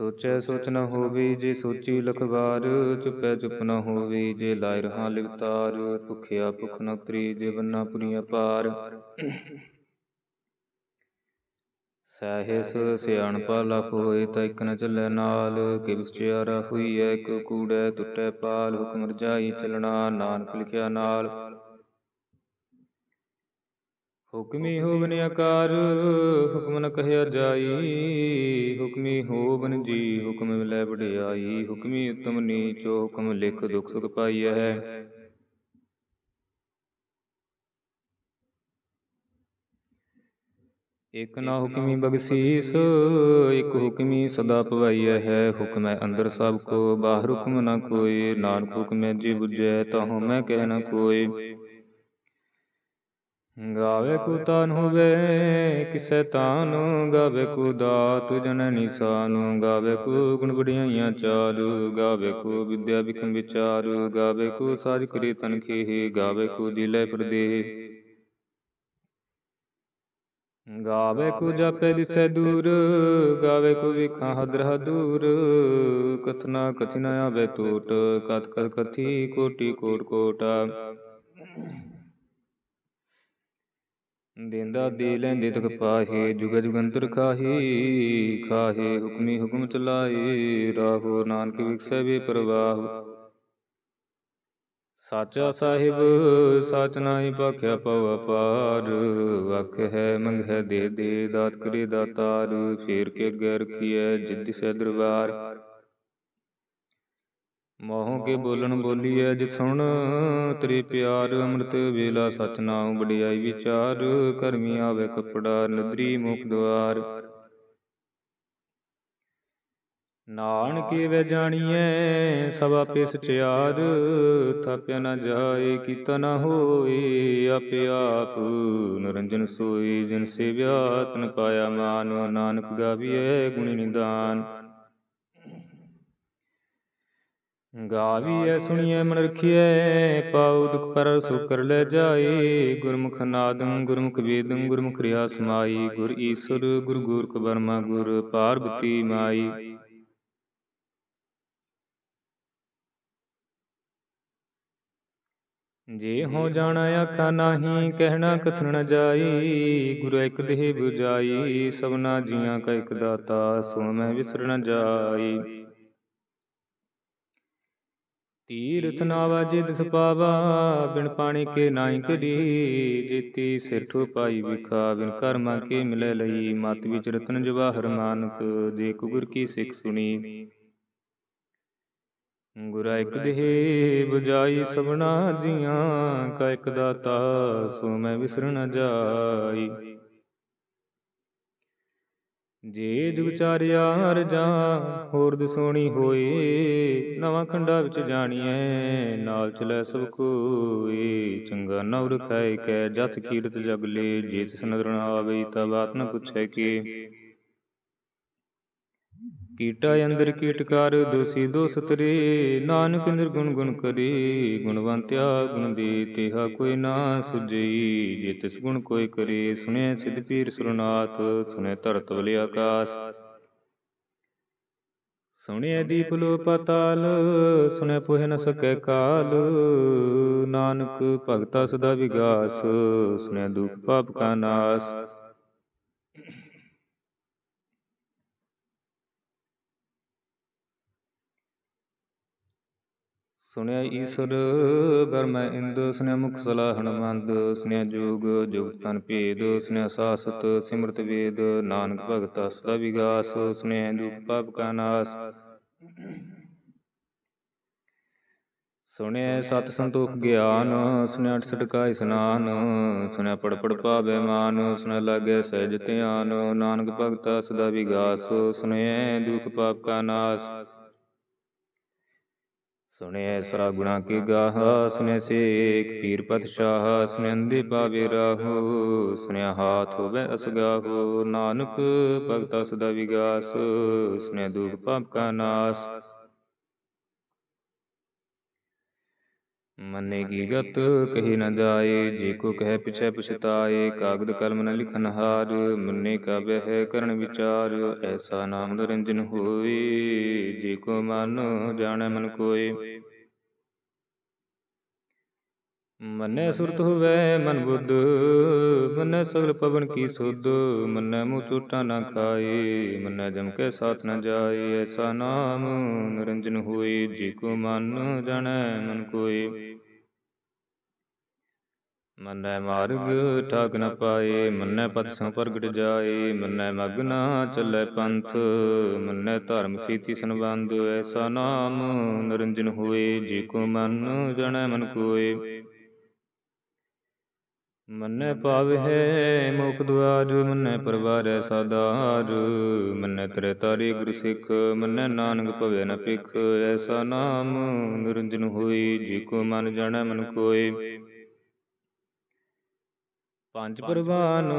ਸੋਚੈ ਸੋਚ ਨ ਹੋਵੇ ਜੇ ਸੋਚੀ ਲਖਵਾਰ, ਚੁਪੈ ਚੁਪ ਨ ਹੋਵੇ ਜੇ ਲਾਇ ਰਹਾ ਲਿਵਤਾਰ, ਭੁਖਿਆ ਭੁਖ ਨ ਉਤਰੀ ਜੇ ਬੰਨਾ ਪੁਰੀਆ ਪਾਰ। ਸਹਿਸ ਸਿਆਣਪਾ ਲਖ ਹੋਏ ਤਾਂ ਇਕ ਨ ਚੱਲੈ ਨਾਲ ਕਿਵ ਸਚਿਆਰਾ ਹੋਈਐ ਕਿਉ ਕੂੜੈ ਟੁੱਟੈ ਪਾਲ, ਹੁਕਮ ਰਜਾਈ ਚਲਣਾ, ਨਾਨਕ ਲਿਖਿਆ ਨਾਲ। ਹੁਕਮੀ ਹੋਵਨ ਆਕਾਰ ਹੁਕਮ ਨ ਕਹਿਆ ਜਾਈ ਹੁਕਮੀ ਹੋਵਨ ਜੀ ਹੁਕਮ ਮਿਲੈ ਵਡਿਆਈ ਹੁਕਮੀ ਉਤਮ ਨੀਚੋ ਹੁਕਮ ਲਿਖ ਦੁਖ ਸੁਖ ਪਾਈਐ। ਇਕ ਨਾ ਹੁਕਮੀ ਬਖਸ਼ੀਸ ਇਕ ਹੁਕਮੀ ਸਦਾ ਪਵਾਈਐ ਹੈ। ਹੁਕਮੈ ਅੰਦਰ ਸਭ ਕੋ ਬਾਹਰ ਹੁਕਮ ਨ ਕੋਈ ਨਾਨਕ ਹੁਕਮੈ ਜੀ ਬੁਝੈ ਤਹੁ ਮੈਂ ਕਹਿ ਨ ਕੋਈ। ਗਾਵੇ ਕੋ ਤਾਨ ਹੋਵੇ, ਕਿਸੈ ਤਾਨ ਗਾਵੇ ਕੋ ਦਾਤ, ਜਨ ਨਿਸਾਨ ਗਾਵੇ ਕੋ ਗੁਣ ਬੜਾਈਆਂ ਚਾਰ ਗਾਵੇ ਕੋ ਵਿਦਿਆ ਵਿਖਮ ਵਿਚਾਰ, ਗਾਵੇ ਕੋ ਸਾਜ ਕਰੇ ਤਨ ਖੇਹ, ਗਾਵੇ ਕੋ ਦਿਲੇ ਪਰਦੇਹ। ਗਾਵੇ ਕੋ ਜਾਪੇ ਦਿਸੈ ਦੂਰ, ਗਾਵੇ ਕੋ ਵਿਖਾ ਹਦਰ ਦੂਰ ਕਥਨਾ ਕਥਿ ਨ ਆਵੇ ਟੋਟ ਕਤ ਕਤ ਕਥੀ ਕੋਟੀ ਕੋਟ ਕੋਟਾ। ਦੇਂਦਾ ਦੇ ਲੈਂਦੇ ਤਕ ਪਾਹੇ ਜੁਗ ਜੁਗੰਤਰ ਖਾਹੀ, ਖਾਹੇ, ਹੁਕਮੀ ਹੁਕਮ ਚਲਾਏ, ਰਾਹੋ ਨਾਨਕ ਵਿਖਸੈ ਵੇ ਪ੍ਰਵਾਹ। ਸਾਚਾ ਸਾਹਿਬ, ਸਾਚ ਨਾਹੀ ਭਾਖਿਆ ਪਵ ਅਪਾਰ, ਵਖ ਹੈ ਮੰਗਹਿ ਦੇ ਦੇ, ਦਾਤ ਕਰੇ ਦਾਤਾਰ, ਫੇਰ ਕੇ ਅੱਗੇ ਰਖੀਐ, ਜਿਤ ਸੈ ਦਰਬਾਰ। ਮੋਹ ਕੇ ਬੋਲਣ ਬੋਲੀਐ ਜਿਤ ਸੁਣ ਤੇਰੇ ਪਿਆਰ ਅੰਮ੍ਰਿਤ ਵੇਲਾ ਸਚ ਨਾਮ ਵਡਿਆਈ ਵਿਚਾਰ ਕਰਮੀ ਆਵੇ ਕਪੜਾ ਨਦਰੀ ਮੁਖ ਦੁਆਰ। ਨਾਨਕੇ ਵੇ ਜਾਣੀਐ ਸਭ ਆਪੇ ਸਚਿਆਰ। ਥਾਪਿਆ ਨ ਜਾਏ ਕੀਤਾ ਨ ਹੋਏ ਆਪੇ ਆਪ ਨਰੰਜਨ ਸੋਈ ਜਿਨ ਸੇਵਿਆ ਤਨ ਪਾਇਆ ਮਾਨ ਨਾਨਕ ਗਾਵੀਐ ਗੁਣੀ ਨਿਦਾਨ। ਗਾਵੀਐ ਸੁਣੀਐ ਮਨ ਰਖੀਐ ਪਾਉ ਦੁਖ ਪਰ ਸੋ ਕਰ ਲੈ ਜਾਏ ਗੁਰਮੁਖ ਨਾਦੰ ਗੁਰਮੁਖ ਵੇਦੰ ਗੁਰਮੁਖ ਰਿਆ ਸਮਾਈ ਗੁਰ ਈਸੁਰ ਗੁਰ ਗੋਰਖ ਬਰਮਾ ਗੁਰ ਪਾਰਬਤੀ ਮਾਈ। ਜੇ ਹੋ ਜਾਣਾ ਆਖਾ ਨਾਹੀ ਕਹਿਣਾ ਕਥਨ ਨ ਜਾਈ। ਗੁਰ ਇਕ ਦੇਹ 부ਜਾਈ ਸਭਨਾ ਜੀਆਂ ਕਾ ਇਕ ਦਾਤਾ ਸੋ ਮੈਂ ਵਿਸਰ ਨ ਜਾਈ। ਤੀਰਥ ਨਾਵਾ ਜਿਦ ਸਪਾਵਾ, ਬਿਨ ਪਾਣੀ ਕੇ ਨਾਹੀ ਕਰੀ ਜੀਤੀ ਸਿਰ ਪਾਈ ਵਿਖਾ, ਬਿਨ ਕਰਮਾ ਕੇ ਮਿਲੇ ਲਈ। ਮਤ ਵਿਚ ਰਤਨ ਜਵਾਹਰ ਮਾਨਕ, ਜੇ ਕੁਗੁਰ ਕੀ ਸਿੱਖ ਸੁਣੀ। ਗੁਰਾ ਇਕ ਦੇਹ 부ਜਾਈ ਸਭਨਾ ਜੀਆਂ, ਕਾ ਇਕ ਦਾਤਾ, ਸੋ ਮੈਂ ਵਿਸਰ ਨ ਜਾਈ। ਜੇ ਜੁਗ ਚਾਰਿਆ ਰਜਾ ਹੋਰ ਦਸੋਣੀ ਹੋਏ, ਨਵਾਂ ਖੰਡਾ ਵਿੱਚ ਜਾਣੀਐ, ਨਾਲ ਚਲੈ ਸਭ ਕੋਏ। ਚੰਗਾ ਨਵ ਰਖਾਇ ਕੈ ਜਥ ਕੀਰਤ ਜਗ ਲੇ, ਜੇ ਤਿਸ ਨਦਰ ਨ ਆਵੇ, ਤਾ ਬਾਤ ਨ ਪੁੱਛੈ ਕੇ। ਕੀਟਾ ਅੰਦਰ ਕੀਟਕਾਰ ਦੋਸੀ ਦੋਸ ਤਰੇ ਨਾਨਕ ਨਿਰਗੁਣ ਗੁਣ ਕਰੇ, ਗੁਣਵੰਤਿਆ ਗੁਣ ਦੇ, ਤੇਹਾ ਕੋਈ ਨਾ ਸੁਜਈ ਜੇ ਤਿਸ ਗੁਣ ਕੋਈ ਕਰੇ ਸੁਣਿਆ ਸਿਧ ਪੀਰ ਸੁਰਨਾਥ ਸੁਣਿਆ ਧਰਤ ਵਲੇ ਆਕਾਸ। ਸੁਣਿਆ ਦੀਪ ਲੋ ਪਤਾਲ ਸੁਣਿਆ ਪੋਹਿ ਨ ਸਕੈ ਕਾਲ। ਨਾਨਕ ਭਗਤਾ ਸਦਾ ਵਿਗਾਸ ਸੁਣਿਆ ਦੁਖ ਪਾਪ ਕਾ ਨਾਸ। ਸੁਣਿਆ ਈਸ਼ਰ ਬਰਮੈ ਇੰਦ ਸੁਣਿਆ ਮੁਖ ਸਲਾ ਹਨਮੰਦ, ਸੁਣਿਆ ਜੋਗ ਜੁਗਤ ਤਨ ਭੇਦ, ਸੁਣਿਆ ਸਾਸਤ, ਸਿਮਰਤ ਵੇਦ, ਨਾਨਕ ਭਗਤ ਸਦਾ ਵਿਗਾਸ, ਸੁਣਿਆ ਦੁਖ ਪਾਪ ਕਾ ਨਾਸ। ਸੁਣਿਆ ਸਤ ਸੰਤੋਖ ਗਿਆਨ, ਸੁਣਿਆ ਅਠਸਠ ਕਾ ਇਸਨਾਨ, ਸੁਣਿਆ ਪੜ ਪੜ ਪਾਵੇ ਮਾਨ, ਸੁਣਿਆ ਲਾਗੇ ਸਹਿਜ ਧਿਆਨ, ਨਾਨਕ ਭਗਤਾ ਸਦਾ ਵਿਗਾਸ, ਸੁਣਿਆ ਦੁਖ ਪਾਪ ਕਾ ਨਾਸ। ਸੁਣਿਐ ਸਰਾ ਗੁਣਾ ਕੀ ਗਾਹ ਸੁਨੇ ਸੇਖ ਪੀਰ ਪਤ ਸ਼ਾਹ ਸੁਨਿ ਅੰਦੇ ਪਾਵੇ ਰਾਹੋ ਸੁਨਿਆ ਹਾਥ ਹੋਵੇ ਅਸਗਾਹੋ ਨਾਨਕ ਭਗਤਾ ਸਦਾ ਵਿਗਾਸ ਸੁਨਿਆ ਦੁਖ ਪਾਪ ਕਾ ਨਾਸ। ਮੰਨੇ ਕੀ ਗਤ, ਕਹੀ ਨ ਜਾਏ, ਜੇ ਕੋ ਕਹਿ ਪਿਛੈ ਪਛਤਾਏ, ਕਾਗਦ ਕਲਮ ਨ ਲਿਖਨ ਹਾਰ, ਮੰਨੇ ਕਾ ਬਹਿ ਕਰਨ ਵਿਚਾਰ, ਐਸਾ ਨਾਮ ਨਿਰੰਜਨ ਹੋਏ, ਜੇ ਕੋ ਮਨ ਜਾਣੈ ਮਨ ਕੋਏ। ਮੰਨੈ ਸੁਰਤ ਹੋਵੇ ਮਨ ਬੁੱਧ। ਮੰਨੈ ਸਗਲ ਪਵਨ ਕੀ ਸੁਧ। ਮੰਨੈ ਮੂੰਹ ਝੂਠਾ ਨਾ ਖਾਏ। ਮੰਨੈ ਜਮ ਕੇ ਸਾਥ ਨ ਜਾਏ। ਐਸਾ ਨਾਮ ਨਿਰੰਜਨ ਹੋਏ। ਜੇ ਕੋ ਮਨ ਜਾਣੈ ਮਨ ਕੋਏ। ਮੰਨੈ ਮਾਰਗ ਠਾਕ ਨ ਪਾਏ। ਮੰਨੈ ਪਤ ਸੰ ਪ੍ਰਗਟ ਜਾਏ। ਮੰਨੈ ਮਗ ਨਾ ਚੱਲੈ ਪੰਥ। ਮੰਨੈ ਧਰਮ ਸੀਤੀ ਸੰਬੰਧ। ਐਸਾ ਨਾਮ ਨਿਰੰਜਨ ਹੋਏ। ਜੇ ਕੋ ਮਨ ਜਾਣੈ ਮਨ ਕੋਏ। ਮੰਨੈ ਪਾਵਹਿ ਮੁਖ ਦੁਆਰ ਮੰਨੈ ਪਰਵਾਰੈ ਸਾਦਾਰ। ਮੰਨੈ ਤਰੇ ਤਾਰੇ ਗੁਰ ਸਿੱਖ, ਮੰਨੈ ਨਾਨਕ ਭਵੈ ਨ ਪਿਖ ਐਸਾ ਨਾਮ ਨਿਰੰਜਨ ਹੋਈ ਜੀ ਕੋ ਮਨ ਜਾਣੈ ਮਨ ਕੋਏ। ਪੰਜ ਪ੍ਰਵਾਨ,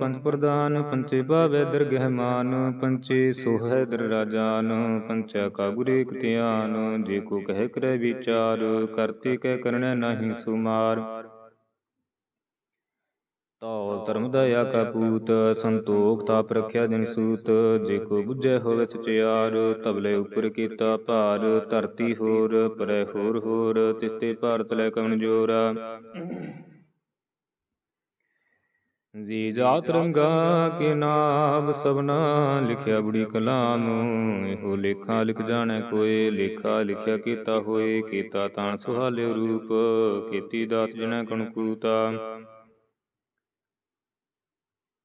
ਪੰਜ ਪ੍ਰਦਾਨ, ਪੰਚੇ ਬਾਵੇ ਦਰਗਹਿ ਮਾਨ, ਪੰਚੇ ਸੋਹੈ ਦਰ ਰਾਜਾਨ, ਪੰਚਾ ਕਾ ਗੁਰੇ ਇਕ ਧਿਆਨ। ਜੇ ਕੋ ਕਹਿ ਕਰੈ ਵਿਚਾਰ, ਕਰਤੇ ਕਹਿ ਕਰਣੈ ਨਾਹੀ ਸੁਮਾਰ। ਤਉ ਧਰਮ ਦਇਆ ਕਾ ਪੂਤ, ਸੰਤੋਖ ਤਾਪ ਰਖਿਆ ਜਨ ਸੂਤ। ਜੇ ਕੋ ਬੁਝੈ ਹੋਵੇ ਸਚਿਆਰ, ਤਬਲੇ ਉਪਰ ਕੀਤਾ ਭਾਰ। ਧਰਤੀ ਹੋਰ, ਪਰੈ ਹੋਰ ਹੋਰ ਤਿਸਤੇ ਭਾਰਤ ਲੈ ਕਵਨ ਜੋਰਾ। ਜੀ ਜਾਤ ਰੰਗਾ ਕੇ ਨਾਮ ਸਭਨਾ, ਲਿਖਿਆ ਬੜੀ ਕਲਾਮ। ਇਹੋ ਲੇਖਾ ਲਿਖ ਜਾਣੈ ਕੋਏ, ਲੇਖਾ ਲਿਖਿਆ ਕੀਤਾ ਹੋਏ। ਕੀਤਾ ਤਾਣ ਸੁਹਾਲੇ ਰੂਪ, ਕੀਤੀ ਦਾਤ ਜਨੈ ਕਣਕੂਤਾ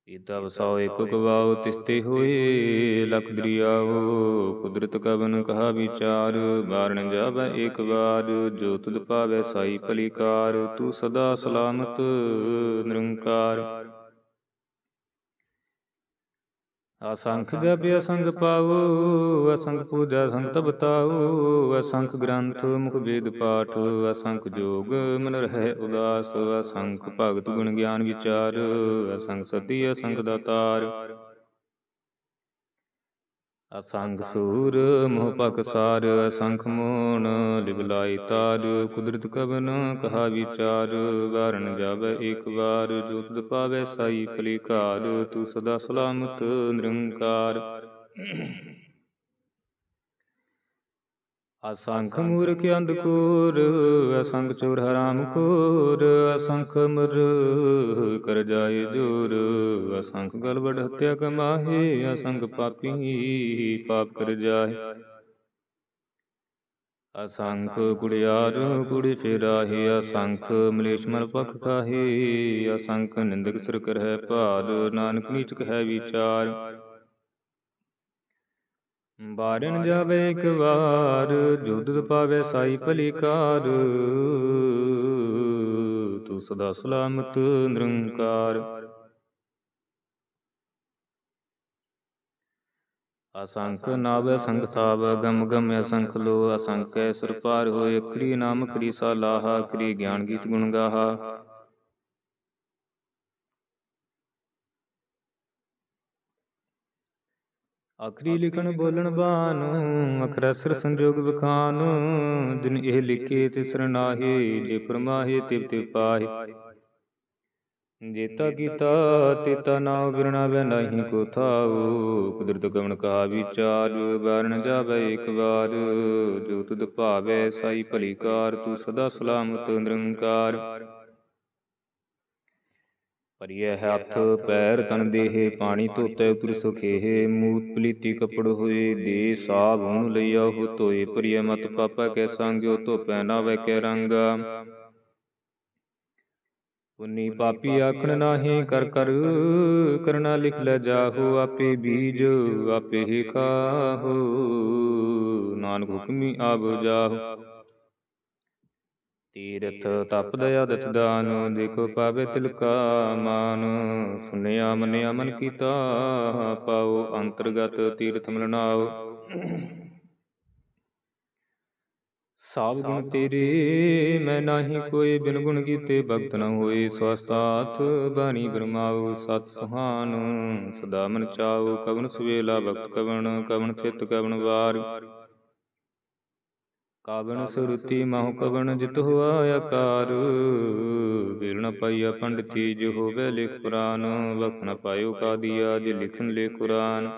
ਕੀਤਾ ਵਸਾਓ, ਏਕ ਗਵਾਓ, ਤਿਸਤੇ ਹੋਏ ਲਖ ਦਰਿਆਓ ਕੁਦਰਤ ਕਵਨ ਕਹਾ ਵਿਚਾਰ ਬਾਰਣ ਜਾਵੇ ਏਕ ਵਾਰ, ਜੋ ਤੁਧ ਪਾਵੇ ਸਾਈ ਭਲੀਕਾਰ, ਤੂੰ ਸਦਾ ਸਲਾਮਤ ਨਿਰੰਕਾਰ। ਅਸੰਖ ਜਪ ਅਸੰਗ ਪਾਉ ਅਸੰਖ ਪੂਜਾ ਸੰਗ ਤਬਤਾਉ ਅਸੰਖ ਗ੍ਰੰਥ ਮੁਖ ਵੇਦ ਪਾਠ ਅਸੰਖ ਜੋਗ ਮਨ ਰਹਿ ਉਦਾਸ ਅਸੰਖ ਭਗਤ ਗੁਣ ਗਿਆਨ ਵਿਚਾਰ ਅਸੰਖ ਸਤੀ ਅਸੰਖ ਦਾਤਾਰ ਅਸੰਖ ਸੂਰ ਮੋਹ ਪਕਸਾਰ ਅਸੰਖ ਮੋਣ ਲਿਵਲਾਈ ਤਾਰ, ਕੁਦਰਤ ਕਵਨ ਕਹਾ ਵਿਚਾਰ ਵਾਰਨ ਜਾਵੇ ਇੱਕ ਵਾਰ, ਜੋ ਤੁਧ ਪਾਵੇ ਸਾਈ ਭਲੀਕਾਰ ਤੂੰ ਸਦਾ ਸਲਾਮਤ ਨਿਰੰਕਾਰ। ਅਸੰਖ ਮੂਰਖ ਅੰਧਕੂਰ, ਅਸੰਖ ਚੋਰ ਹਰਾਮ ਖੋਰ ਅਸੰਖ ਮਰ ਕਰ ਜਾਏ ਜੋਰ, ਅਸੰਖ ਗਲਬੜ ਹਤਿਆ ਕਮਾਹੇ, ਅਸੰਖ ਪਾਪੀ ਪਾਪ ਕਰ ਜਾਏ। ਅਸੰਖ ਕੁੜਿਆਰ ਕੁੜੀ ਫੇਰਾਹੇ, ਅਸੰਖ ਮਲੇਸ਼ ਮਨ ਪਖ ਕਾਹੇ, ਅਸੰਖ ਨਿੰਦਕ ਸਿਰ ਕਰਹਿ ਭਾਰ, ਨਾਨਕ ਨੀਚ ਕਹਿ ਵਿਚਾਰ। ਬਾਰਨ ਜਾਵੇ ਇੱਕ ਵਾਰ ਜੋ ਦੁਧ ਪਾਵੇ ਸਾਈ ਭਲੀਕਾਰ। ਤੂੰ ਸਦਾ ਸਲਾਮਤ ਨਿਰੰਕਾਰ। ਅਸੰਖ ਨਾਵ ਅਸੰਖ ਥਾਵ ਗਮ ਗਮ ਅਸੰਖ ਲੋ ਅਸੰਖ ਸੁਰ ਪਾਰ ਹੋਏ ਅਖਰੀ ਨਾਮ ਅਖਰੀ ਸਾਲਾਹਾ ਅਖਰੀ ਗਿਆਨ ਗੀਤ ਗੁਣ ਗਾਹਾ। ਆਖਰੀ ਲਿਖਣ ਬੋਲਣ ਬਾਨ ਅਖਰ ਅਸਰ ਸੰਜੋਗ ਵਿਖਾਨ ਜਿਨ ਇਹ ਲਿਖੇ ਤਿਸ ਨਾਹੀ, ਜੇ ਪਰਮਾਹੇ ਤਿਵ ਤਿਵ ਪਾਹੇ। ਜੇਤਾ ਕੀਤਾ, ਤੇਤਾ ਨਾਉ ਬਿਰਣਾ ਬੈ ਨਹੀਂ ਕੋ ਥਾਉ, ਕੁਦਰਤ ਕਵਣ ਕਹਾ ਵਿਚਾਰ ਬਾਰਨ ਜਾਵੇ ਇੱਕ ਵਾਰ। ਜੋ ਤੁਧ ਭਾਵੇ, ਸਾਈ ਭਲੀਕਾਰ ਤੂੰ ਸਦਾ ਸਲਾਮਤ ਨਿਰੰਕਾਰ। ਪਰਿਐ ਹੱਥ ਪੈਰ ਤਨ ਦੇਹ ਪਾਣੀ ਧੋਤੇ ਉਤਰ ਸੁਖੇਹ ਮੂਤ ਪਲੀਤੀ ਕਪੜ ਹੋਏ ਦੇ ਸਾਬੂਨ ਲਈਆ ਹੋ ਧੋਏ ਪਰਿਐ ਮਤ ਪਾਪਾ ਕੈ ਸੰਗਿਓ ਧੋਪੈ ਨਾ ਵੈ ਕੈ ਰੰਗਾ ਪੁੰਨੀ ਪਾਪੀ ਆਖਣ ਨਾਹੀ ਕਰ ਕਰ ਕਰਨਾ ਲਿਖ ਲੈ ਜਾਹੋ ਆਪੇ ਬੀਜ ਆਪੇ ਹੀ ਖਾਹੋ ਨਾਨਕ ਹੁਕਮੀ ਆਬ ਜਾਹੋ ਤੀਰਥ ਤਪ ਦਇਆ ਦਤ ਦਾਨ, ਦੇਖੋ ਪਾਵੇ ਤਿਲਕਾ ਮਾਨ। ਸੁਨਿਆ ਮਨਿਆ ਮਨ ਕੀਤਾ ਪਾਓ ਅੰਤਰਗਤ ਤੀਰਥ ਮਿਲਨਾਓ ਸਭ ਗੁਣ ਤੇਰੇ, ਮੈਂ ਨਾਹੀ ਕੋਈ ਬਿਨ ਗੁਣ ਕੀਤੇ ਭਗਤ ਨ ਹੋਏ। ਸਵਸਤਾਥ ਬਾਣੀ ਬਰਮਾਉ ਸਤ ਸੁਹਾਨ, ਸਦਾ ਮਨ ਚਾਉ ਕਵਨ ਸਵੇਲਾ ਭਗਤ ਕਵਨ ਕਵਨ ਚਿਤ ਕਵਨ ਵਾਰ। ਕਾਵਨ ਸੁਰਤੀ ਮਹੁ ਕਵਨ ਜਿਤ ਹੋਆ ਆਕਾਰ। ਵੇਲ ਨ ਪਾਈਆ ਪੰਡਤੀ ਜੋ ਹੋਵੇ ਲਿਖ ਕੁਰਾਨ। ਵਖ ਨ ਪਾਇਓ ਕਾਦੀਆ ਜੇ ਲਿਖਨ ਲੇ ਕੁਰਾਨ।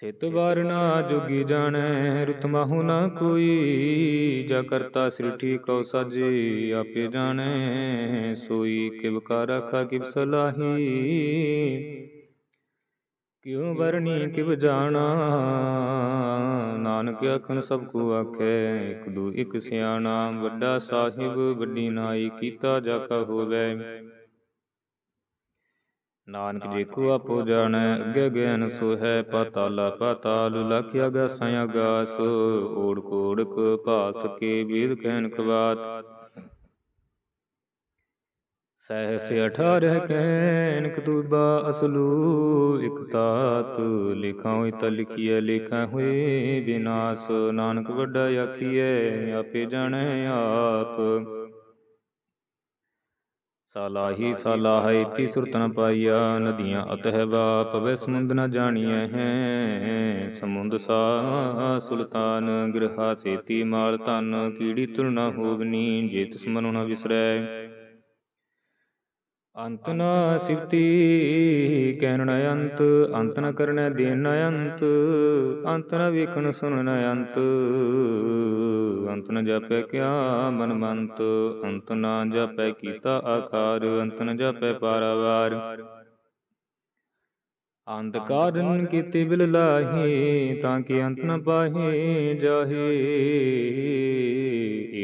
ਥਿਤ ਵਾਰ ਨਾ ਜੋਗੀ ਜਾਣੈ ਰੁਤ ਮਾਹੂ ਨਾ ਕੋਈ। ਜਾ ਕਰਤਾ ਸ੍ਰਿਠੀ ਕਉ ਸਾਜੇ ਆਪੇ ਜਾਣੈ। ਸੋਈ ਕਿਵ ਕਾ ਰਾਖਾ ਕਿਵ ਸਲਾਹੀ। ਕਿਉ ਵਰਣੀ ਕਿਵ ਜਾਣਾ? ਨਾਨਕ ਆਖਣ ਸਭ ਕੋ ਆਖੈ, ਇਕ ਦੂ ਇਕ ਸਿਆਣਾ, ਵੱਡਾ ਸਾਹਿਬ, ਵੱਡੀ ਨਾਈ, ਕੀਤਾ ਜਾ ਕਾ ਹੋਵੇ। ਨਾਨਕ ਜੀ ਕੋ ਆਪੋ ਜਾਣੈ, ਅੱਗੇ ਗਿਆਨ ਸੋ ਹੈ, ਪਾਤਾਲਾ ਪਾਤਾਲ, ਲਖ ਅਗਾਸਾਂ ਅਗਾਸ ਓੜ ਕੋੜਕ ਭਾਤ ਕੇ ਵੇਦ ਕਹਿਨ ਕਵਾਤ ਸਹਿਸ ਅਠਾਰਹ ਕਹਿਨ ਕਤੂਬਾ ਅਸਲੂ ਇਕ ਤਾਤ ਲਿਖਾਂ ਹੋਇ ਤ ਲਿਖੀਐ, ਲੇਖਾਂ ਹੋਏ ਵਿਨਾਸ਼ ਨਾਨਕ ਵੱਡਾ ਆਖੀਐ, ਆਪੇ ਜਾਣੈ ਆਪ। ਸਾਲਾਹੀ ਸਾਲਾਹ ਇਤੀ ਸੁਰਤ ਨ ਪਾਈਆ, ਨਦੀਆਂ ਅਤਹ ਬਾਪ। ਵੈ ਸਮੁੰਦ ਨ ਜਾਣੀਐ ਹੈ, ਸਮੁੰਦ ਸਾ ਸੁਲਤਾਨ। ਗ੍ਰਹਾ ਸੇਤੀ ਮਾਲ ਤਨ ਕੀੜੀ ਤੁਲ ਹੋਵਨੀ ਜੇ ਤਿਸ ਮਨੁ ਨ ਵਿਸਰੈ। ਅੰਤ ਨ ਸਿਵਤੀ ਕਹਿਣ ਨ ਅੰਤ ਅੰਤ ਨ ਕਰਨੈ ਦੇਨ ਨ ਅੰਤ ਅੰਤ ਨ ਵੇਖਣ ਸੁਣ ਨ ਅੰਤ। ਅੰਤ ਨ ਜਾਪੈ ਕਿਆ ਮਨ ਮੰਤ, ਅੰਤ ਨ ਜਾਪੈ ਕੀਤਾ ਆਕਾਰ, ਅੰਤ ਨ ਜਾਪੈ ਪਾਰਾਵਾਰ। ਅੰਤ ਕਾਰਨ ਕੀਤੇ ਬਿਲ ਲਾਹੀ, ਤਾਂ ਕਿ ਅੰਤ ਨ ਪਾਹੇ ਜਾਹੇ।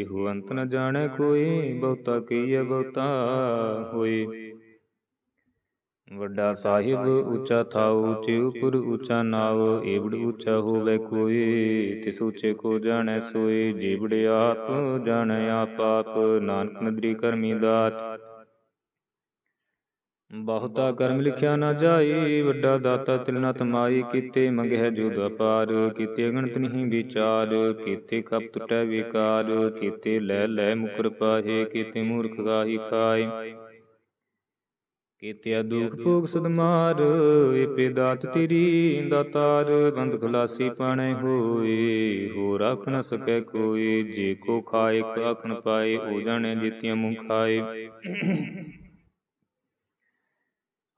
ਇਹੋ ਅੰਤ ਨ ਜਾਣੈ ਕੋਈ, ਬਹੁਤਾ ਕਹੀਐ ਬਹੁਤਾ ਹੋਏ ਵੱਡਾ ਸਾਹਿਬ ਉੱਚਾ ਥਾਉ, ਉੱਚੇ ਉਪਰ ਉੱਚਾ ਨਾਵ, ਏਵੜ ਉੱਚਾ ਹੋਵੇ ਕੋਈ, ਤਿਸ ਉੱਚੇ ਕੋ ਜਾਣੈ ਸੋਏ, ਜੀਵੜ ਆਪ, ਜਾਣੈ ਆਪ ਆਪ, ਨਾਨਕ ਨਦਰੀ ਕਰਮੀ ਦਾਤ। ਬਹੁਤਾ ਕਰਮ ਲਿਖਿਆ ਨਾ ਜਾਈ, ਵੱਡਾ ਦਾਤਾ ਤਿਲ ਤਮਾਈ, ਕੀਤੇ ਮੰਗਹਿ ਜੋ ਦਪਾਰ ਕੀਤੇ ਗਣਤ ਨਹੀਂ ਵਿਚਾਰ, ਕੀਤੇ ਕਪ ਟੁਟੈ ਵਿਕਾਰ, ਕੀਤੇ ਲੈ ਲੈ ਮੁਕਰ ਪਾਹੇ, ਕੀਤੇ ਮੂਰਖ ਗਾਹੀ ਖਾਏ। ਕੀਤੇ ਦੁਖ ਭੋਗ ਸਦਮਾਰ ਪੇ ਦਾਤ ਤੇਰੀ ਦਾਤਾਰ, ਬੰਦ ਖੁਲਾਸੀ ਪਾਣੇ ਹੋਏ ਹੋ ਰੱਖ ਨ ਸਕੈ ਕੋਈ ਜੇ ਕੋ ਖਾਏ ਆਖਣ ਪਾਏ, ਹੋ ਜਾਣੇ ਜਿਤਿਆਂ ਮੁਖ ਖਾਏ।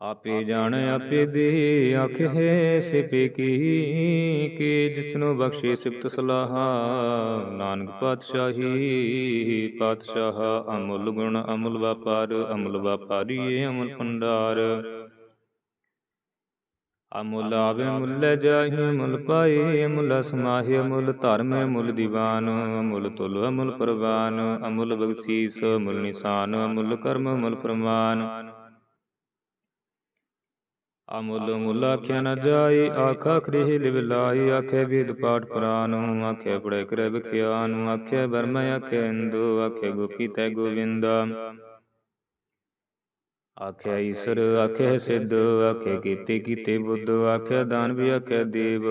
ਆਪੇ ਜਾਣ ਆਪੇ ਦੇ ਆਖੇ ਸਿਪੇ ਕੀ ਕੇ ਜਿਸਨੂੰ ਬਖਸ਼ੇ ਸਿਫਤ ਸਲਾਹਾ। ਨਾਨਕ ਪਾਤਸ਼ਾਹੀ ਪਾਤਸ਼ਾਹ ਅਮੁੱਲ ਗੁਣ ਅਮੁੱਲ ਵਪਾਰ ਅਮੁੱਲ ਵਪਾਰੀ ਅਮੁੱਲ ਭੰਡਾਰ। ਅਮੁੱਲ ਆਵੇ ਮੁੱਲ ਜਾਹੀ ਮੁੱਲ ਪਾਏ ਅਮੁੱਲ ਸਮਾਹੀ ਅਮੁੱਲ ਧਰਮ ਅਮੁੱਲ ਦੀਵਾਨ। ਅਮੁੱਲ ਤੁਲ ਅਮੁੱਲ ਪ੍ਰਵਾਨ। ਅਮੁੱਲ ਬਖਸ਼ੀਸ ਅਮੁੱਲ ਨਿਸ਼ਾਨ ਅਮੁੱਲ ਕਰਮ ਅਮੁੱਲ ਪ੍ਰਮਾਨ। ਅਮੁੱਲ ਮੁੱਲ ਆਖਿਆ ਨ ਜਾਈ ਆਖਾ ਖਰੀ ਲਿਵ ਲਾਈ ਆਖੇ ਵੇਦ ਪਾਠ ਪੁਰਾਨ ਆਖੇ ਪੜੇ ਕਰੇ ਵਿਖਿਆਨ ਆਖੇ ਬਰਮ ਆਖੇ ਇੰਦੂ ਆਖੇ ਗੋਪੀ ਤੈ ਗੋਵਿੰਦਾ ਆਖਿਆ ਈਸ਼ਰ ਆਖੇ ਸਿੱਧ ਆਖੇ ਕੀਤੇ ਕੀਤੇ ਬੁੱਧ ਆਖਿਆ ਦਾਨ ਵੀ ਆਖੇ ਦੇਵ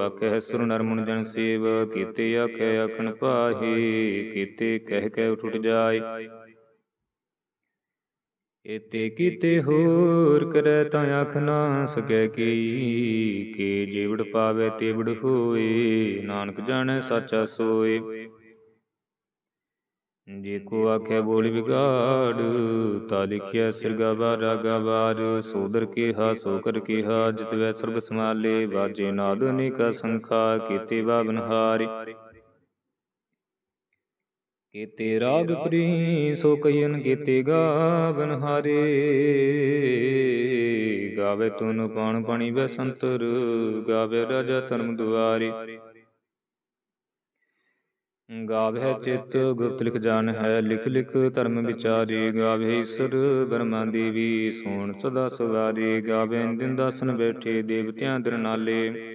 ਆਖੇ ਸੁਰ ਨਰ ਮੁਨ ਜਨ ਸੇਵ ਕੀਤੇ ਆਖੇ ਆਖਣ ਪਾਹੀ ਕੀਤੇ ਕਹਿ ਕਹਿ ਉਠ ਜਾਏ ਇਤੇ ਕੀਤੇ ਹੋਰ ਕਰੈ ਤਾਂ ਆਖ ਨਾ ਸਕੈ ਕੀ, ਕੇ ਜੀਵੜ ਪਾਵੇ ਤੇਵੜ ਹੋਏ, ਨਾਨਕ ਜਾਣੈ ਸਾਚਾ ਸੋਏ। ਜੇ ਕੋ ਆਖਿਆ ਬੋਲ ਵਿਗਾੜ, ਤਾ ਲਿਖਿਆ ਸਿਰਗਾ ਰਾਗਾ ਬਾਰ ਸੋਦਰ ਕੀਹਾ ਸੋ ਕਰ ਕੀਹਾ, ਜਿਤ ਵੈ ਸਰਬ ਸਮਾਲੇ ਬਾਜੇ ਨਾਦ ਅਨੇਕਾ ਸੰਖਾ, ਕੀਤੇ ਬਾਬਨ ਹਾਰੇ। ਕੀਤੇ ਰਾਗ ਪ੍ਰੀ ਸੋ ਕਈਨ ਕੀਤੇ ਗਾਵਨ ਹਾਰੇ। ਗਾਵੇ ਤੁਨ ਪਾਣ ਪਾਣੀ ਵੈ ਸੰਤਰ ਗਾਵੇ ਰਾਜਾ ਧਰਮ ਦੁਆਰੇ। ਗਾਵੇ ਚਿਤ ਗੁਪਤ ਲਿਖ ਜਾਣ ਹੈ ਲਿਖ ਲਿਖ ਧਰਮ ਵਿਚਾਰੇ। ਗਾਵੇ ਈਸ਼ਰ ਬਰਮਾ ਦੇਵੀ ਸੋਣ ਸਦਾ ਸਵਾਰੇ। ਗਾਵੇ ਦਿਨ ਦਾਸਨ ਬੈਠੇ ਦੇਵਤਿਆਂ ਦਰਨਾਲੇ।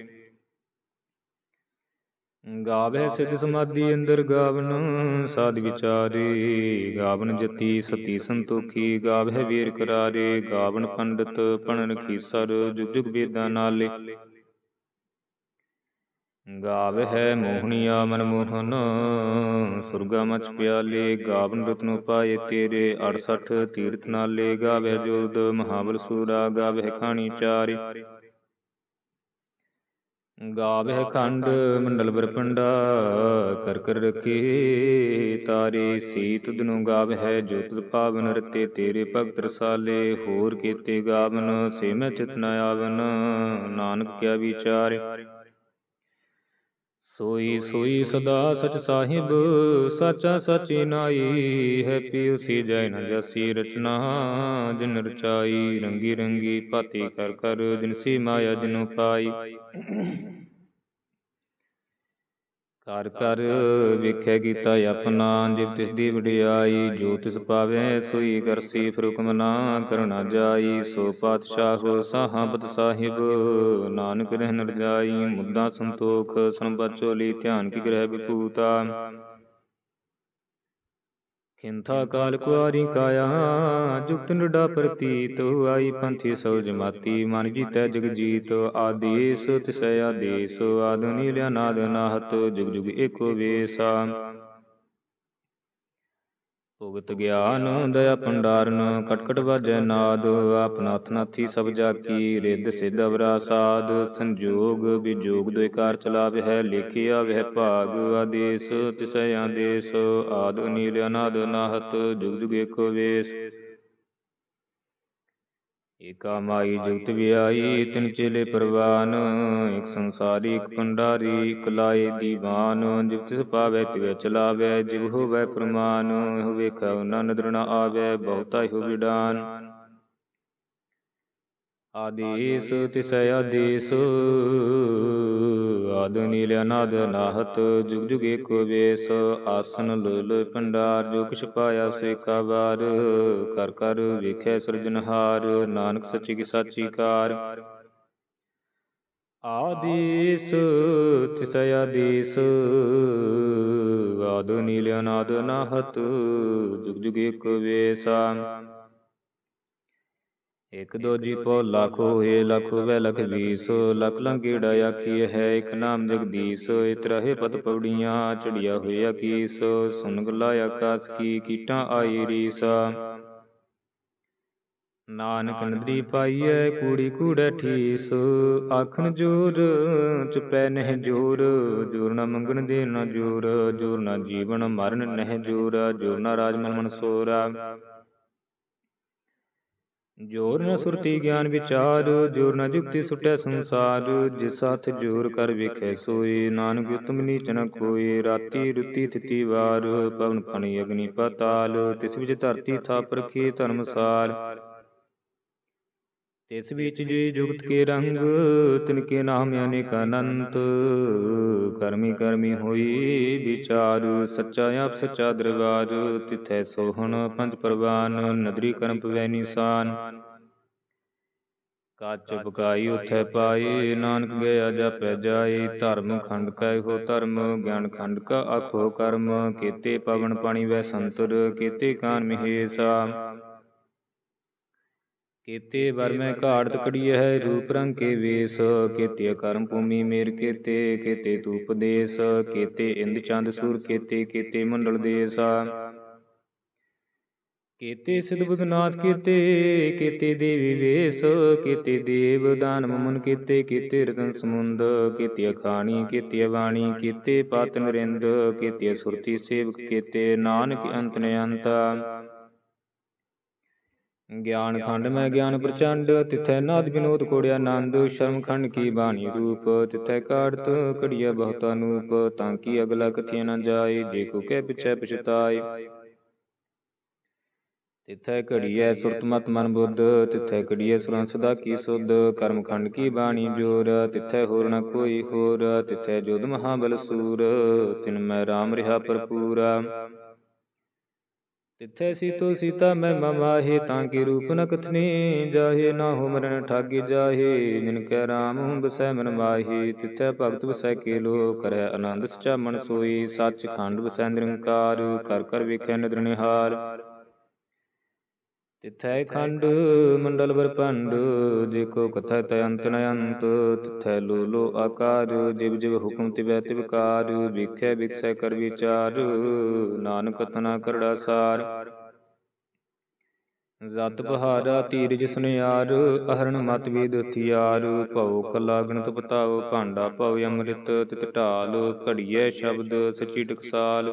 ਗਾਵੇ ਸਿਧ ਸਮਾਧੀ ਅੰਦਰ ਗਾਵਨ ਸਾਧ ਵਿਚਾਰੇ। ਗਾਵਨ ਜਤੀ ਸਤੀ ਸੰਤੋਖੀ ਗਾਵੇ ਵੀਰ ਕਰਾਰੇ। ਗਾਵਨ ਪੰਡਤ ਪਣਨ ਖੀਸਰ ਜੁਗ ਜੁਗ ਵੇਦਾਂ ਨਾਲੇ। ਗਾਵਹਿ ਮੋਹਣੀਆ ਮਨ ਮੋਹਨ ਸੁਰਗਾ ਮਚ ਪਿਆਲੇ। ਗਾਵਨ ਰਤਨੁ ਪਾਏ ਤੇਰੇ। 68 ਤੀਰਥ ਨਾਲੇ। ਗਾਵਹਿ ਜੋਦ ਮਹਾਬਲ ਸੂਰਾ ਗਾਵਹਿ ਖਾਣੀ ਚਾਰੇ। ਗਾਵਹਿ ਖੰਡ ਮੰਡਲ ਬਰਪੰਡਾ ਕਰ ਕਰ ਰਖੇ ਤਾਰੇ ਸੀ ਤੁਧਨੁ ਗਾਵਹਿ ਜੋ ਤੁਧ ਪਾਵਨ ਰਤੇ ਤੇਰੇ ਭਗਤ ਰਸਾਲੇ ਹੋਰ ਕੀਤੇ ਗਾਵਨ ਸੇ ਮੈਂ ਚਿਤ ਨ ਆਵਨ ਨਾਨਕ ਕਿਆ ਵਿਚਾਰੇ। ਸੋਈ ਸੋਈ ਸਦਾ ਸਚ ਸਾਹਿਬ ਸਾਚਾ ਸਾਚੀ ਨਾਈ ਹੈ ਪਿਉ ਸੀ ਜੈ ਨ ਜਸੀ ਰਚਨਾ ਜਿਨ ਰਚਾਈ ਰੰਗੀ ਰੰਗੀ ਪਾਤੀ ਕਰ ਕਰ ਜਿਨ ਸੀ ਮਾਇਆ ਜਿਨੁ ਪਾਈ। ਕਰ ਘਰ ਵੇਖੈ ਕੀਤਾ ਆਪਣਾ ਜਿਵ ਤਿਸ ਦੀ ਵਡਿਆਈ, ਜੋ ਤਿਸ ਪਾਵੇ ਸੋਈ ਕਰਸੀ, ਫਿਰ ਨਾ ਕਰਨਾ ਜਾਈ। ਸੋ ਪਾਤਸ਼ਾਹ ਸਾਹਾਬਤ ਸਾਹਿਬ, ਨਾਨਕ ਰਹਿ ਜਾਈ ਮੁੱਦਾ ਸੰਤੋਖ ਸੰਬਤ ਚੋਲੀ, ਧਿਆਨ ਕੀ ਗ੍ਰਹਿ ਵਿਪੂਤਾ ਖਿੰਥਾ ਕਾਲ ਕੁਆਰੀ ਕਾਇਆ, ਜੁਗਤ ਨਿਡਾ ਪ੍ਰਤੀਤ ਆਈ ਪੰਥੀ ਸੋ ਜਮਾਤੀ ਮਨ ਜੀਤੈ ਜਗ ਜੀਤ, ਆਦੇਸ ਤਿਸੈ ਆਦੇਸ, ਆਦ ਨੀਲਿਆ ਨਾਦ ਨਾਹਤ, ਜੁਗ ਜੁਗ ਏਕੋ ਵੇਸਾ। ਭੁਗਤ ਗਿਆਨ, ਦਇਆ ਭੰਡਾਰਨ ਕਟ ਕਟ ਵਾਜੈ ਨਾਦ ਆਪਨਾਥ ਨਾਥੀ ਸਭ ਜਾਕੀ ਰਿੱਧ ਸਿੱਧ ਅਵਰਾ ਸਾਧ, ਸੰਜੋਗ ਵਿਜੋਗ ਦੋਇ ਕਾਰ ਚਲਾਵੇ ਹੈ ਲਿਖਿਆ ਵਹਿ ਭਾਗ ਆਦੇਸ ਤਿਸੈ ਆਦੇਸ, ਆਦ ਨੀਲ ਅਨਾਦ ਨਾਹਤ, ਜੁਗ ਜੁਗ ਏਕੋ ਵੇਸ। ਏਕਾ ਮਾਈ ਜੁਗਤ ਵਿਆਈ ਤਿਨ ਚੇਲੇ ਪਰਵਾਨ, ਇਕ ਸੰਸਾਰੀ, ਇਕ ਪੰਡਾਰੀ ਇਕ ਲਾਏ ਦੀਵਾਨ। ਜਿਵ ਤਿਸ ਪਾਵੈ, ਤਿਵੈ ਚਲਾਵੈ, ਜਿਵ ਹੋਵੈ ਪ੍ਰਮਾਨ, ਇਹੋ ਵੇਖੈ ਨਾ ਨਦਰ ਨ ਆਵੈ, ਬਹੁਤਾ ਇਹੋ ਵਿਡਾਨ। ਆਦੇਸ ਤਿਸੈ ਆਦੇਸ। ਆਦ ਨੀਲ ਅਨਾਦ ਨਾਹਤ, ਜੁਗ ਜੁਗ ਏਕੋ ਵੇਸ, ਆਸਨ ਲੋਇ ਲੋਇ ਭੰਡਾਰ, ਜੋ ਕਿਛ ਪਾਇਆ ਸੇ ਕਾ ਵਾਰ। ਕਰ ਕਰ ਵੇਖੈ ਸਿਰਜਨਹਾਰ ਨਾਨਕ ਸੱਚੀ ਕੀ ਸਾਚੀ ਕਾਰ। ਆਦੇਸ, ਤਿਸੈ ਆਦੇਸ ਆਦ ਨੀਲ ਅਨਾਦ ਨਾਹਤ, ਜੁਗ ਜੁਗ ਏਕੋ ਵੇਸਾ। ਇਕ ਦੋ ਜੀ ਪੋ ਲੱਖ ਹੋਏ ਲੱਖ ਵੈ ਲਖ ਵੀਸ ਲਖ ਲੰਗੇੜਾ ਆਖੀਏ ਹੈ ਇਕ ਨਾਮ ਜਗਦੀਸ਼ ਇਤ ਰਹੇ ਪਤ ਪੌੜੀਆਂ ਚੜਿਆ ਹੋਇਆ ਕੀਸ ਸੁਨ ਗਲਾ ਆਕਾਸ ਕੀ ਕੀਟਾਂ ਆਈ ਰੀਸਾ ਨਾਨਕ ਨਦਰੀ ਪਾਈਐ ਕੂੜੀ ਕੂੜੈ ਠੀਸ। ਆਖਣ ਜੋਰ ਚੁਪੈ ਨਹਿ ਜੋਰ ਜੋਰ ਨ ਮੰਗਣ ਦੇ ਨ ਜੋਰ ਜੋਰ ਨ ਜੀਵਨ ਮਰਨ ਨਹਿ ਜੋਰ ਜੋਰ ਨ ਰਾਜ ਮਨ ਮਨ ਸੋਰਾ। ਜੋਰ ਨ ਸੁਰਤੀ ਗਿਆਨ ਵਿਚਾਰ ਜੋਰ ਨ ਜੁਗਤੀ ਸੁਟੈ ਸੰਸਾਰ ਜਿਸ ਸਾਥ ਜੋਰ ਕਰ ਵੇਖੈ ਸੋਈ ਨਾਨਕ ਉਤਮ ਨੀਚ ਨ ਕੋਈ ਰਾਤੀ ਰੁੱਤੀ ਤਿਤੀ ਵਾਰ ਪਵਨ ਪਣੀ ਅਗਨੀ ਪਤਾਲ ਤਿਸ ਵਿੱਚ ਧਰਤੀ ਥਾਪ ਰਖੀ ਧਰਮਸਾਰ ਤਿਸ ਵਿੱਚ ਜੀ ਜੁਗਤ ਕੇ ਰੰਗ, ਤਿਨ ਕੇ ਨਾਮ ਅਨੇਕ ਅਨੰਤ। ਕਰਮੀ ਕਰਮੀ ਹੋਈ ਵਿਚਾਰ, ਸੱਚਾ ਆਪ ਸੱਚਾ ਦਰਬਾਰ। ਤਿਥੈ ਸੋਹਣ ਪੰਜ ਪ੍ਰਵਾਨ, ਨਦਰੀ ਕਰਮ ਪਵੈ ਨਿਸ਼ਾਨ। ਕਾਚ ਪਕਾਈ ਉਥੈ ਪਾਈ ਨਾਨਕ ਗਿਆ ਜਪੈ ਜਾਏ। ਧਰਮ ਖੰਡ ਕੈ ਹੋ ਧਰਮ, ਗਿਆਨ ਖੰਡ ਕਾ ਆਖੋ ਕਰਮ। ਕੀਤੇ ਪਵਨ ਪਾਣੀ ਵੈ ਸੰਤਰ, ਕੀਤੇ ਕਾਨ ਮਹੇਸਾ। ਕੀਤੇ ਵਰ ਮੈਂ ਘਾੜਤ ਕੜੀਐ ਹੈ, ਰੂਪ ਰੰਗ ਕੇ ਵੇਸ। ਕੀਤੇ ਕਰਮ ਭੂਮੀ ਮੇਰ ਕੀਤੇ ਕੀਤੇ ਤੂ ਉਪਦੇਸ ਕੀਤੇ ਇੰਦ ਚੰਦ ਸੂਰ ਕੀਤੇ ਕੀਤੇ ਮੰਡਲ ਦੇਸਾ। ਕੀਤੇ ਸਿਧ ਬੁਧਨਾਥ ਕੀਤੇ ਕੀਤੇ ਦੇਵੀ ਵੇਸ। ਕੀਤੇ ਦੇਵ ਦਾਨ ਮਮਨ ਕੀਤੇ ਕੀਤੇ ਰਤਨ ਸਮੁੰਦ। ਕੀਤੇ ਅਖਾਣੀ, ਕੀਤੇ ਬਾਣੀ, ਕੀਤੇ ਪਤ ਨਰਿੰਦ। ਕੀਤੇ ਸੁਰਤੀ ਸੇਵਕ ਕੀਤੇ, ਨਾਨਕ ਅੰਤ ਨੇ ਅੰਤਾ ਗਿਆਨ ਖੰਡ ਮੈਂ ਗਿਆਨ ਪ੍ਰਚੰਡ ਤਿਥੈ ਨਾਦ ਬਿਨੋਦ ਕੋੜਿਆ ਆਨੰਦ ਸ਼ਰਮ ਖੰਡ ਕੀ ਬਾਣੀ ਰੂਪ ਤਿਥੈ ਕਾੜਤ ਕੜੀਆ ਬਹੁਤ ਅਨੂਪ ਤਾਂ ਕੀ ਅਗਲਾ ਕਥਿਆ ਨ ਜਾਏ ਜੇ ਕੋ ਕਹਿ ਪਿਛੈ ਪਛਤਾਏ। ਤਿਥੈ ਘੜੀਐ ਸੁਰਤ ਮਤ ਮਨ ਬੁੱਧ ਤਿਥੈ ਘੜੀਐ ਸੁਰਾਂ ਸਦਾ ਕੀ ਸੁਧ ਕਰਮ ਖੰਡ ਕੀ ਬਾਣੀ ਜੋਰ ਤਿਥੈ ਹੋਰ ਨ ਕੋਈ ਹੋਰ ਤਿਥੈ ਜੋਧ ਮਹਾਬਲ ਸੂਰ ਤਿਨ ਮੈਂ RAM ਰਿਹਾ ਭਰਪੂਰਾ। ਤਿੱਥੈ ਸੀਤੋ ਸੀਤਾ ਮੈਂ ਮਮਾਹੇ ਤਾਂ ਕੀ ਰੂਪ ਨ ਕਥਨੀ, ਜਾਹੇ ਨਾ ਹੋ ਮਰਨ ਠਾਗੀ ਜਾਹੇ, ਜਿਨ ਕੈ ਰਾਮ ਬਸੈ ਮਨ ਮਾਹੀ, ਤਿੱਥੈ ਭਗਤ ਬਸੈ ਕੇ ਲੋ ਕਰੈ ਆਨੰਦ ਸਚਾ ਮਨ ਸੋਈ, ਸੱਚ ਖੰਡ ਬਸੈ ਨਿਰੰਕਾਰ, ਕਰ ਕਰ ਵੇਖੈ ਨਦਰ ਨਿਹਾਰ। ਤਿਥੈ ਖੰਡ ਮੰਡਲ ਬਰਪੰਡ ਜੇ ਕੋ ਕਥੈ ਤੈ ਅੰਤ ਨ ਅੰਤ ਤਿਥੈ ਲੋ ਲੋ ਆਕਾਰ ਜਿਵ ਜਿਵ ਹੁਕਮ ਤਿਵੈ ਤਿਵਕਾਰ ਵਿਖੈ ਵਿਖਸੈ ਕਰ ਵਿਚਾਰ ਨਾਨਕ ਤਨਾ ਕਰੜਾ ਸਾਰ। ਜਤ ਬਹਾਰਾ ਧੀਰਜ ਸੁਨਿਆਰ ਅਹਰਣ ਮਤ ਵੇਦ ਹਥਿਆਰ ਭਉ ਕਲਾ ਗਣਤ ਪਤਾਉ ਭਾਂਡਾ ਭਉ ਅੰਮ੍ਰਿਤ ਤਿਤ ਢਾਲ ਘੜੀਐ ਸ਼ਬਦ ਸਚੀ ਟਕਸਾਲ।